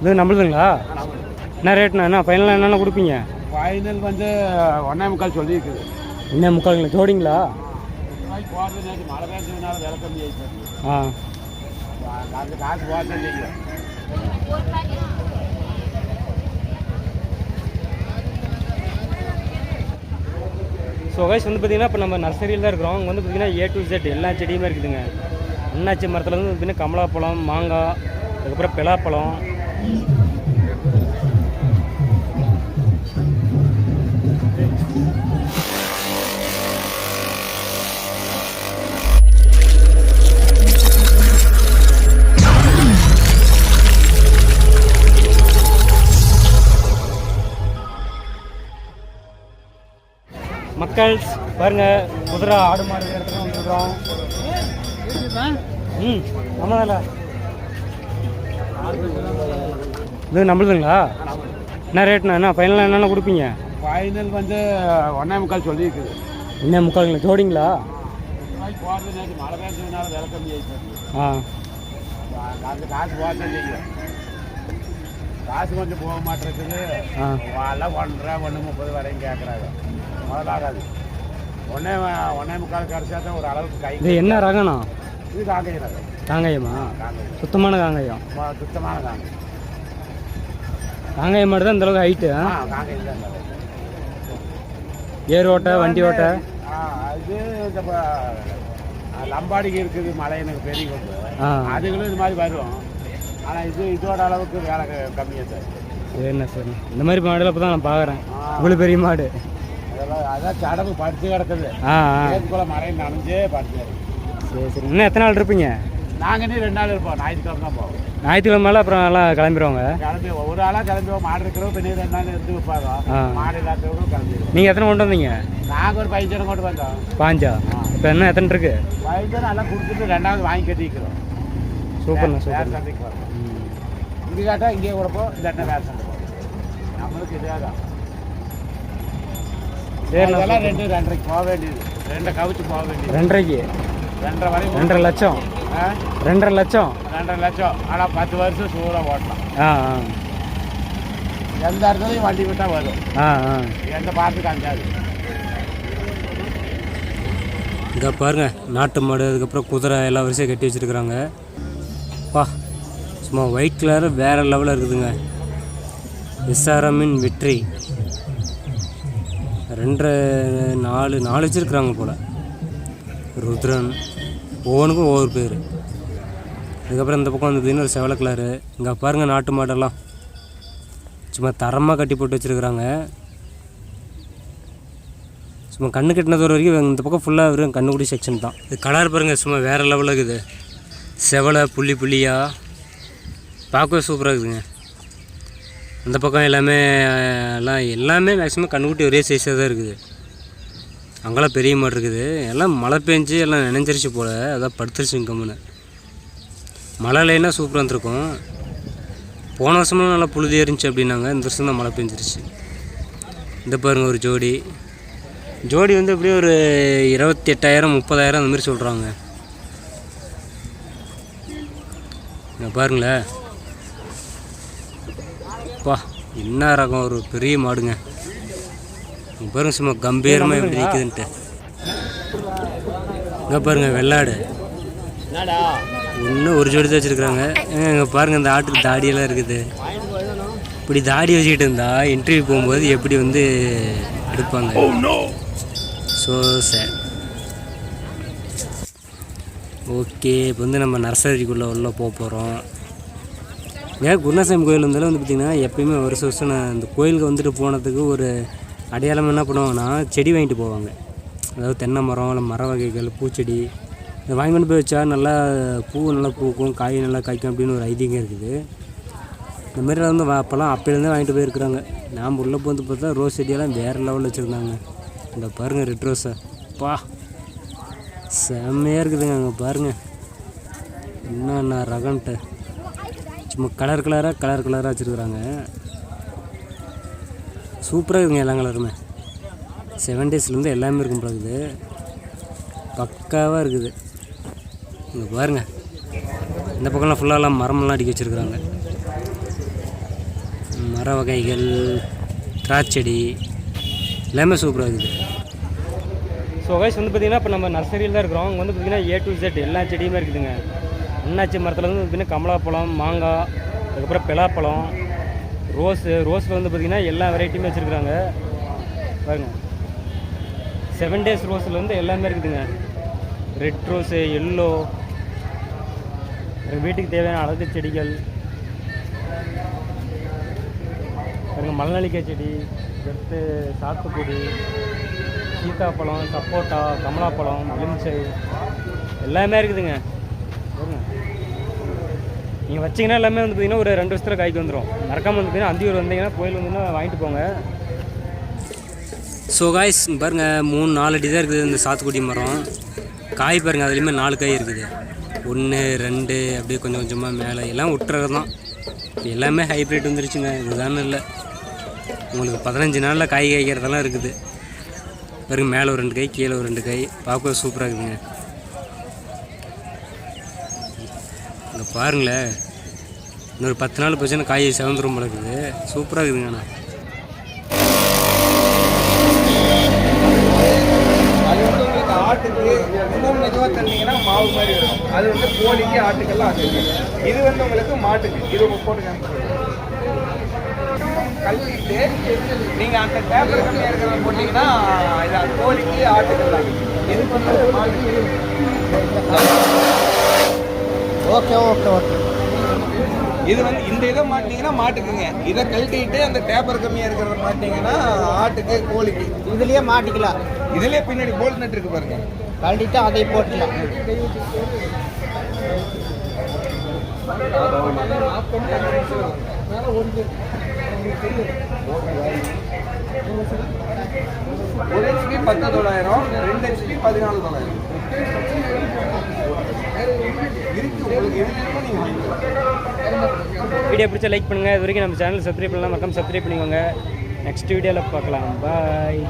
இது நம்மளுதுங்களா என்ன ரேட்ண்ணா என்ன ஃபைனலாக என்னென்ன கொடுப்பீங்க? ஃபைனல் வந்து ஒன்றே முக்கால் சொல்லியிருக்குது. என்ன முக்கால்ங்களா? ஜோடிங்களா? ஆ. ஸோ கைஸ் வந்து பார்த்தீங்கன்னா இப்போ நம்ம நர்சரியில் தான் இருக்கிறோம். இங்கே வந்து பார்த்தீங்கன்னா ஏ டு Z எல்லா செடியுமே இருக்குதுங்க. அண்ணாச்சி மரத்தில் வந்து பார்த்தீங்கன்னா கமலாப்பழம் மாங்காய் அதுக்கப்புறம் பலாப்பழம் மக்கள் பாருங்க குதிரை ஆடு மாடு இடத்துல வந்துருக்கோம் ம் நம்மளால. இது நம்மளுதுங்களா என்ன ரேட்ண்ணா என்ன ஃபைனலாக என்னென்ன கொடுப்பீங்க? ஃபைனல் வந்து ஒன்றே முக்கால் சொல்லியிருக்குது. என்ன முக்கால்ங்களா? ஜோடிங்களா? ஆ. அந்த காசு போகிறது காசு கொஞ்சம் போக மாட்டேங்குது. எல்லாம் ஒன்றரை ஒன்று முப்பது வரையும் கேட்குறாங்க முதலாகாது ஒன்றே ஒன்றே முக்கால் கிடச்சா தான் ஒரு அளவுக்கு கை இது என்ன ரகண்ணா இது காங்கேயம் காங்காயமா? காங்கேயம். சுத்தமான காங்காயம். சுத்தமான காங்கேயம். காங்காயம் மாடு தான் இந்த அளவுக்கு ஹைட்டு காங்கேயம் தான். ஏர் ஓட்ட வண்டி ஓட்ட? அது லம்பாடிக்கு இருக்குது மலை எனக்கு பெரிய கொண்டு அதுகளும் இது மாதிரி வரும். ஆனால் இது இதோட அளவுக்கு வேலை கம்மியாக இருக்கு. என்ன சார் இந்த மாதிரி மாடலை இப்போ தான் நான் பார்க்குறேன். இவ்வளோ பெரிய மாடு. அதெல்லாம் அதான் சடங்கு படுத்து கிடக்குது. ஆ மறையும் நனைஞ்சே படுத்து கிடக்கு சரி சரி. இன்னும் எத்தனை நாள் இருப்பீங்க? நாங்கள் இன்னும் ரெண்டு நாள் இருப்போம். ஞாயிற்றுக்கிழமை தான் போவோம். ஞாயிற்றுக்கிழமை மேலே அப்புறம் எல்லாம் கிளம்பிடுவாங்க கிளம்பி ஒரு ஆளாக கிளம்பி மாடு இருக்கிறவங்க பின்னே ரெண்டு நாள் இருந்து வைப்பாங்க. மாடு இல்லாதவங்க கிளம்பிடுவோம். நீங்கள் எத்தனை கொண்டு வந்தீங்க? நாங்கள் ஒரு பதினஞ்சு கொண்டு வந்தோம். பாஞ்சா? இப்போ என்ன எத்தனை இருக்கு? பதினஞ்சு எல்லாம் கொடுத்துட்டு ரெண்டாவது வாங்கி கட்டிக்கிறோம். சூப்பர்ண்ணா சூப்பர் சந்தைக்கு வரோம். கேட்டால் இங்கே கொடுப்போம் இல்லாட்டா வேறு சந்தை நம்மளுக்கு இதே தான். இதெல்லாம் ரெண்டு ரெண்டரைக்கு போக வேண்டியது. ரெண்டரை கவிச்சு போக வேண்டியது. ரெண்டரைக்கு? ரெண்டரை ரெண்டரை லட்சம். ஆ? ரெண்டரை லட்சம். ரெண்டரை லட்சம். ஆனால் பத்து வருஷம் சூறாக ஓட்டலாம் ஆ எந்த இடத்துலையும் வண்டி விட்டால் வரும். ஆ ஆ. எந்த பார்த்துக்கு அஞ்சாது. இங்கே பாருங்க நாட்டு மாடு அதுக்கப்புறம் குதிரை எல்லா வரிசையும் கட்டி வச்சுருக்குறாங்க. பா சும்மா ஒயிட் கலர் வேறு லெவலில் இருக்குதுங்க. எஸ்ஆர்எம்மின் வெற்றி. ரெண்டரை நாலு நாலு வச்சுருக்குறாங்க போல். ருத்ரன் ஒவ்வொன்றுக்கும் ஒவ்வொரு பேர். அதுக்கப்புறம் இந்த பக்கம் வந்து ஒரு செவல கலரு இங்கே பாருங்கள் நாட்டு மாடெல்லாம். சும்மா தரமாக கட்டி போட்டு வச்சுருக்குறாங்க. சும்மா கண்ணு கட்டினது ஒரு வரைக்கும் இந்த பக்கம் ஃபுல்லாக வெறும் கண்ணுக்குடி செக்ஷன் தான். இது கலர் பாருங்கள் சும்மா வேறு லெவலில் இருக்குது. செவலை புள்ளி புள்ளியாக பார்க்கவே சூப்பராக இருக்குதுங்க. அந்த பக்கம் எல்லாமே எல்லாம் எல்லாமே மேக்ஸிமம் கண்ணுக்குட்டி ஒரே சைஸாக தான் இருக்குது. அங்கெல்லாம் பெரிய மாடு இருக்குது. எல்லாம் மழை பெஞ்சு எல்லாம் நினைஞ்சிருச்சு போல். அதான் படுத்துருச்சு கம்முன்னு மழை இல்லைன்னா சூப்பராக இருந்திருக்கும். போன வருஷமும் நல்லா புழுதி இருந்துச்சு அப்படின்னாங்க. இந்த வருஷம் தான் மழை பெஞ்சிருச்சு. இந்த பாருங்கள் ஒரு ஜோடி. ஜோடி வந்து எப்படியும் ஒரு இருபத்தி எட்டாயிரம் முப்பதாயிரம் அந்த மாதிரி சொல்கிறாங்க பாருங்களேன். பா என்ன ரகம் ஒரு பெரிய மாடுங்க. பாருங்க சும்மா கம்பீரமாக எப்படி நிற்குதுன்ட்டு இங்கே பாருங்க வெள்ளாடு. என்னடா? இன்னும் ஒரு ஜோடி தான் வச்சுருக்குறாங்க இங்கே பாருங்கள் இந்த ஆட்டுக்கு தாடியெல்லாம் இருக்குது. இப்படி தாடி வச்சுக்கிட்டு இருந்தா இன்டர்வியூ போகும்போது எப்படி வந்து எடுப்பாங்க? ஸோ சார் ஓகே இப்போ வந்து நம்ம நர்சரிக்குள்ளே உள்ள போக போகிறோம் ஏன் குருணாசாமி கோயில் இருந்தாலும் வந்து பார்த்திங்கன்னா எப்பயுமே வருஷம் வருஷம் நான் இந்த கோயிலுக்கு வந்துட்டு போனதுக்கு ஒரு அடையாளம் என்ன பண்ணுவாங்கன்னா செடி வாங்கிட்டு போவாங்க. அதாவது தென்னை மரம் இல்லை மர வகைகள் பூச்செடி இதை வாங்கி கொண்டு போய் வச்சா நல்லா பூ நல்லா பூக்கும் காய் நல்லா காய்க்கும் அப்படின்னு ஒரு ஐதீகம் இருக்குது. இந்த மாதிரி வந்து அப்போல்லாம் அப்போலேருந்தே வாங்கிட்டு போயிருக்கிறாங்க. நாம் உள்ளே வந்து பார்த்தா ரோஸ் செடியெல்லாம் வேறு லெவலில் வச்சுருந்தாங்க. இந்த பாருங்கள் ரெட் ரோஸை. பா செம்மையாக இருக்குதுங்க அங்கே பாருங்கள் என்னென்ன ரகன்ட்டு சும்மா கலர் கலராக கலர் கலராக வச்சுருக்குறாங்க. சூப்பராக இருக்குங்க எல்லா கலருமே செவன் டேஸ்லேருந்து எல்லாமே இருக்கும் போல பக்காவாக இருக்குது. இங்கே பாருங்கள் இந்த பக்கம்லாம் ஃபுல்லாகலாம் மரமெல்லாம் அடிக்க வச்சுருக்குறாங்க. மர வகைகள் திராட்செடி எல்லாமே சூப்பராக இருக்குது. ஸோ கைஸ் வந்து பார்த்திங்கன்னா இப்போ நம்ம நர்சரியில் தான் இருக்கிறோம். இங்கே வந்து பார்த்திங்கன்னா ஏ டு ஜெட் எல்லா செடியுமே இருக்குதுங்க. அண்ணாச்சி மரத்தில் வந்து பார்த்திங்கன்னா கமலாப்பழம் மாங்காய் அதுக்கப்புறம் பலாப்பழம் ரோஸு ரோஸில் வந்து பார்த்திங்கன்னா எல்லா வெரைட்டியுமே வச்சுருக்குறாங்க. பாருங்க. செவன் டேஸ் ரோஸில் வந்து எல்லாமே இருக்குதுங்க. ரெட் ரோஸு எல்லோ வீட்டுக்கு தேவையான அழகு செடிகள். பாருங்க மலநலிக்காய் செடி அடுத்து சாத்துக்குடி சீத்தாப்பழம் சப்போட்டா கமலாப்பழம் எலுமிச்சை எல்லாமே இருக்குதுங்க. நீங்கள் வச்சிங்கன்னா எல்லாமே வந்து பார்த்தீங்கன்னா ஒரு ரெண்டு வருஷத்தில் காய்க்கு வந்துடும் மறக்காமல் வந்து பார்த்தீங்கன்னா அந்தியூர் வந்தீங்கன்னா கோயில் வந்தீங்கன்னா வாங்கிட்டு போங்க. ஸோ காய்ஸ் பாருங்கள் மூணு நாலு அடி தான் இருக்குது இந்த சாத்துக்குடி மரம். காய் பாருங்க அதுலேயுமே நாலு காய் இருக்குது. ஒன்று ரெண்டு அப்படியே கொஞ்சம் கொஞ்சமாக மேலே. எல்லாம் விட்டுறது தான் எல்லாமே ஹைப்ரிட் வந்துருச்சுங்க. இதுதானே இல்லை. உங்களுக்கு பதினஞ்சு நாளில் காய் காய்க்கிறதெல்லாம் இருக்குது. பாருங்கள் மேலே ஒரு ரெண்டு காய் கீழே ஒரு ரெண்டு காய். பார்க்க சூப்பராக இருக்குதுங்க. பாருங்களேன் இன்னொரு பத்து நாள் போச்சுன்னா காய் செவந்துரும் போல இருக்குது. சூப்பராக இருக்குதுங்க ஆனால் அது வந்து ஆட்டுக்கு இன்னும் மெதுவாக தந்தீங்கன்னா மாவு மாதிரி வரும். அது வந்து கோழிக்கு ஆட்டுக்கெல்லாம் அது இது வந்து உங்களுக்கு மாட்டுக்கு. இது உங்க போட்டு காமிக்கிறேன். கழுவிட்டு நீங்கள் அந்த பேப்பர் கம்மியாக இருக்கிறத போட்டிங்கன்னா இது கோழிக்கு ஆட்டுக்கெல்லாம் இது வந்து மாட்டுக்கு. Okay okay okay. இது வந்து இந்த இதை மாட்டிங்கன்னா மாட்டுக்குங்க. இதை கழட்டிட்டு அந்த பேப்பர் கம்மியாக இருக்கிறத மாட்டிங்கன்னா ஆட்டுக்கு கோழிக்கு. இதுலயே மாட்டிக்கலாம். இதுலேயே பின்னாடி போல்ட் நட் இருக்கு பாருங்க. கழட்டிட்டு அதை போட்டுக்கலாம். ஒரு ஹெச்பி பத்து தொள்ளாயிரம் ரெண்டு ஹெச்பி பதினாலு தொள்ளாயிரம். வீடியோ பிடிச்சா லைக் பண்ணுங்கள் இது வரைக்கும் நம்ம சேனல் சப்ஸ்கிரைப் பண்ணலாம் மக்கம் சப்ஸ்கிரைப் பண்ணிக்கோங்க. நெக்ஸ்ட் வீடியோவில் பார்க்கலாம். பாய்